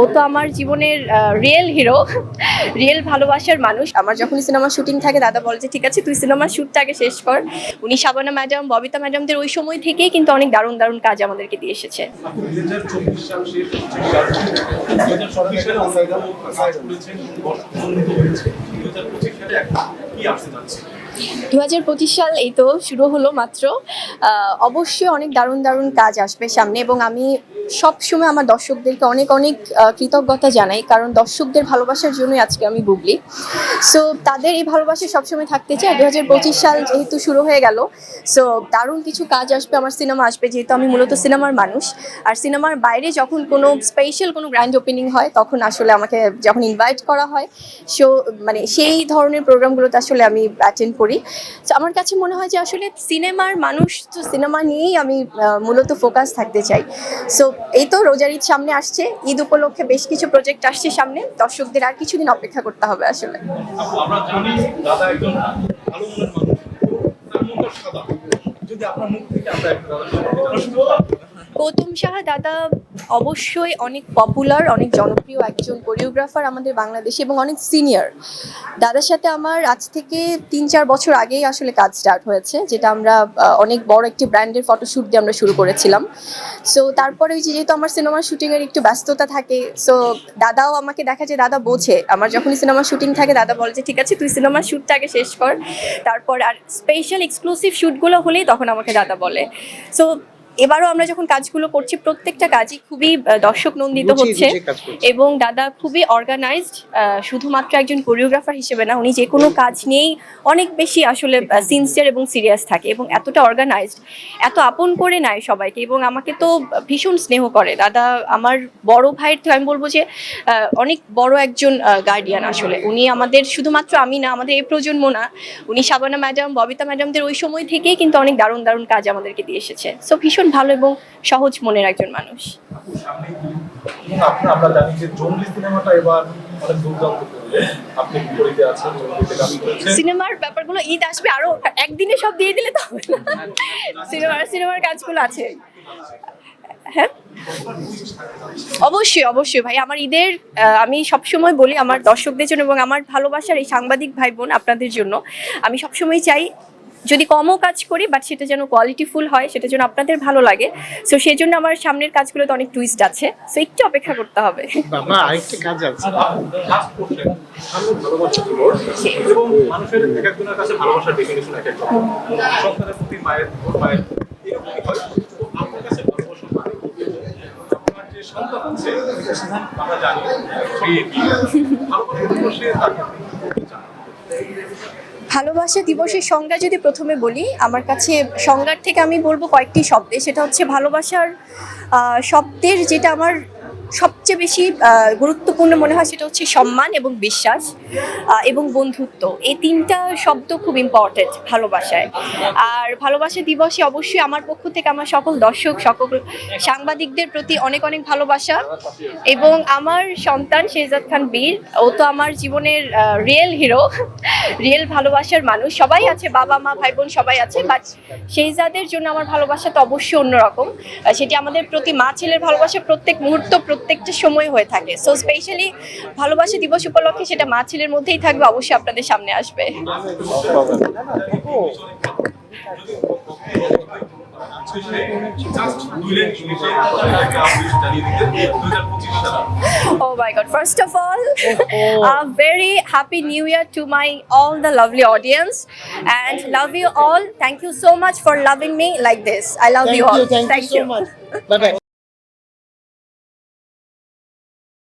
ও তো আমার জীবনের রিয়েল হিরো রিয়েল ভালোবাসার মানুষ। আমার যখন সিনেমার শুটিং থাকে, দাদা বলে যে, ঠিক আছে, তুই সিনেমার শ্যুটটা আগে শেষ কর। উনি শাবানা ম্যাডাম, ববিতা ম্যাডামদের ওই সময় থেকেই কিন্তু অনেক দারুণ দারুণ কাজ আমাদেরকে দিয়ে এসেছে। কি আসতে যাচ্ছে? দু হাজার পঁচিশ সাল এই তো শুরু হলো মাত্র। অবশ্যই অনেক দারুণ দারুণ কাজ আসবে সামনে এবং আমি সব সময় আমার দর্শকদেরকে অনেক অনেক কৃতজ্ঞতা জানাই, কারণ দর্শকদের ভালোবাসার জন্যই আজকে আমি বুবলি সো তাদের এই ভালোবাসা সবসময় থাকতে চাই দু হাজার পঁচিশ সাল যেহেতু শুরু হয়ে গেল সো দারুণ কিছু কাজ আসবে, আমার সিনেমা আসবে, যেহেতু আমি মূলত সিনেমার মানুষ। আর সিনেমার বাইরে যখন কোনো স্পেশাল কোনো গ্র্যান্ড ওপেনিং হয়, তখন আসলে আমাকে যখন ইনভাইট করা হয় সো মানে সেই ধরনের প্রোগ্রামগুলোতে আসলে আমি অ্যাটেন্ড করি। তো আমার কাছে মনে হয় যে আসলে সিনেমার মানুষ তো সিনেমা নিয়েই আমি মূলত ফোকাস থাকতে চাই। সো এই তো রোজার ঈদ সামনে আসছে, ঈদ উপলক্ষে বেশ কিছু প্রজেক্ট আসছে সামনে, দর্শকদের আর কিছুদিন অপেক্ষা করতে হবে আসলে। যদি আপনার মুখ থেকে আমরা গৌতম সাহা, দাদা অবশ্যই অনেক পপুলার অনেক জনপ্রিয় একজন কোরিওগ্রাফার আমাদের বাংলাদেশে এবং অনেক সিনিয়র দাদার সাথে আমার আজ থেকে তিন চার বছর আগেই আসলে কাজ স্টার্ট হয়েছে, যেটা আমরা অনেক বড় একটি ব্র্যান্ডের ফটোশ্যুট দিয়ে আমরা শুরু করেছিলাম। সো তারপরে ওই যেহেতু আমার সিনেমার শুটিংয়ের একটু ব্যস্ততা থাকে সো দাদাও আমাকে দেখা যায় দাদা বোঝে। আমার যখনই সিনেমার শুটিং থাকে, দাদা বলে যে, ঠিক আছে, তুই সিনেমার শ্যুটটা আগে শেষ কর। তারপর আর স্পেশাল এক্সক্লুসিভ শ্যুটগুলো হলেই তখন আমাকে দাদা বলে। সো এবারও আমরা যখন কাজগুলো করছি প্রত্যেকটা কাজই খুবই দর্শক নন্দিত হচ্ছে। এবং দাদা খুবই অর্গানাইজড শুধুমাত্র একজন কোরিওগ্রাফার হিসেবে না উনি যে কোনো কাজ নিয়েই অনেক বেশি আসলে সিনসিয়ার এবং সিরিয়াস থাকে এবং এতটা অর্গানাইজড এত আপন করে নেয় সবাইকে এবং আমাকে তো ভীষণ স্নেহ করে। দাদা আমার বড় ভাইয়ের থেকে আমি বলব যে অনেক বড় একজন গার্ডিয়ান আসলে। উনি আমাদের শুধুমাত্র আমি না আমাদের এই প্রজন্ম না উনি শাবানা ম্যাডাম ববিতা ম্যাডামদের ওই সময় থেকেই কিন্তু অনেক দারুণ দারুণ কাজ আমাদেরকে দিয়ে এসেছে। সো ভীষণ ভালো এবং সহজ মনের একজন মানুষ। আপু, সামনে ঈদ। এবং আপনার আমরা জানি যে জঙ্গলি সিনেমাটা এবার অনেক দুর্দান্ত আপনি বিপরীতে আছেন? জঙ্গলিতে কাজ করেছেন সিনেমার ব্যাপারগুলো ঈদ আসবে আরও একদিনে সব দিয়ে দিলে তো সিনেমার সিনেমার কাজগুলো আছে। হ্যাঁ? অবশ্যই অবশ্যই ভাই আমার ঈদের আমি সবসময় বলি আমার দর্শকদের জন্য এবং আমার ভালোবাসার এই সাংবাদিক ভাই বোন আপনাদের জন্য আমি সবসময় চাই যদি কমও কাজ করি বাট সেটা যেন কোয়ালিটিফুল হয় সেটা যেন আপনাদের ভালো লাগে। সো সেই জন্য আমার সামনের কাজগুলোতে অনেক টুইস্ট আছে। সো একটু অপেক্ষা করতে হবে। বাবা আরেকটা কাজ আছে। কাজ করছেন সামনে ভালোবাসা দিবস এবং মানুষের এক একজনের কাছে ভালোবাসার ডেফিনেশন এক এক রকম সন্তানের প্রতি মায়ের মায়ের এরকমই হয় আপনার কাছে ভালোবাসা মানে আপনার যে সন্তান আছে আমরা জানি বিয়ে বিয়ে ভালোবাসা দিবসে তাকে? ভালোবাসা দিবসের সংজ্ঞা যদি প্রথমে বলি, আমার কাছে সংজ্ঞার থেকে আমি বলব কয়েকটি শব্দে। সেটা হচ্ছে ভালোবাসার শব্দের যেটা আমার সবচেয়ে বেশি গুরুত্বপূর্ণ মনে হয়, সেটা হচ্ছে সম্মান এবং বিশ্বাস। এবং বন্ধুত্ব। এই তিনটা শব্দ খুব ইম্পর্টেন্ট ভালোবাসায়। আর ভালোবাসা দিবসে অবশ্যই আমার পক্ষ থেকে আমার সকল দর্শক, সকল সাংবাদিকদের প্রতি অনেক অনেক ভালোবাসা। এবং আমার সন্তান শেহজাদ খান বীর, ও তো আমার জীবনের রিয়েল হিরো রিয়েল ভালোবাসার মানুষ। সবাই আছে, বাবা, মা ভাই বোন সবাই আছে বাট শেহজাদের জন্য আমার ভালোবাসা তো অবশ্যই অন্যরকম। সেটি আমাদের প্রতি মা ছেলের ভালোবাসা প্রত্যেক মুহূর্ত, প্রত্যেকটা সময় হয়ে থাকে। সো স্পেশালি ভালোবাসা দিবস উপলক্ষে সেটা মা ছেলের মধ্যেই থাকবে অবশ্যই আপনাদের সামনে আসবে Just দুই লাইন ইংলিশে একটা আপনি জানিয়ে দিতেন 2025 সালে Oh my God! First of all, a very happy New Year to my all the lovely audience, and love you all. Thank you so much for loving me like this. I love thank you all. You thank you so much bye bye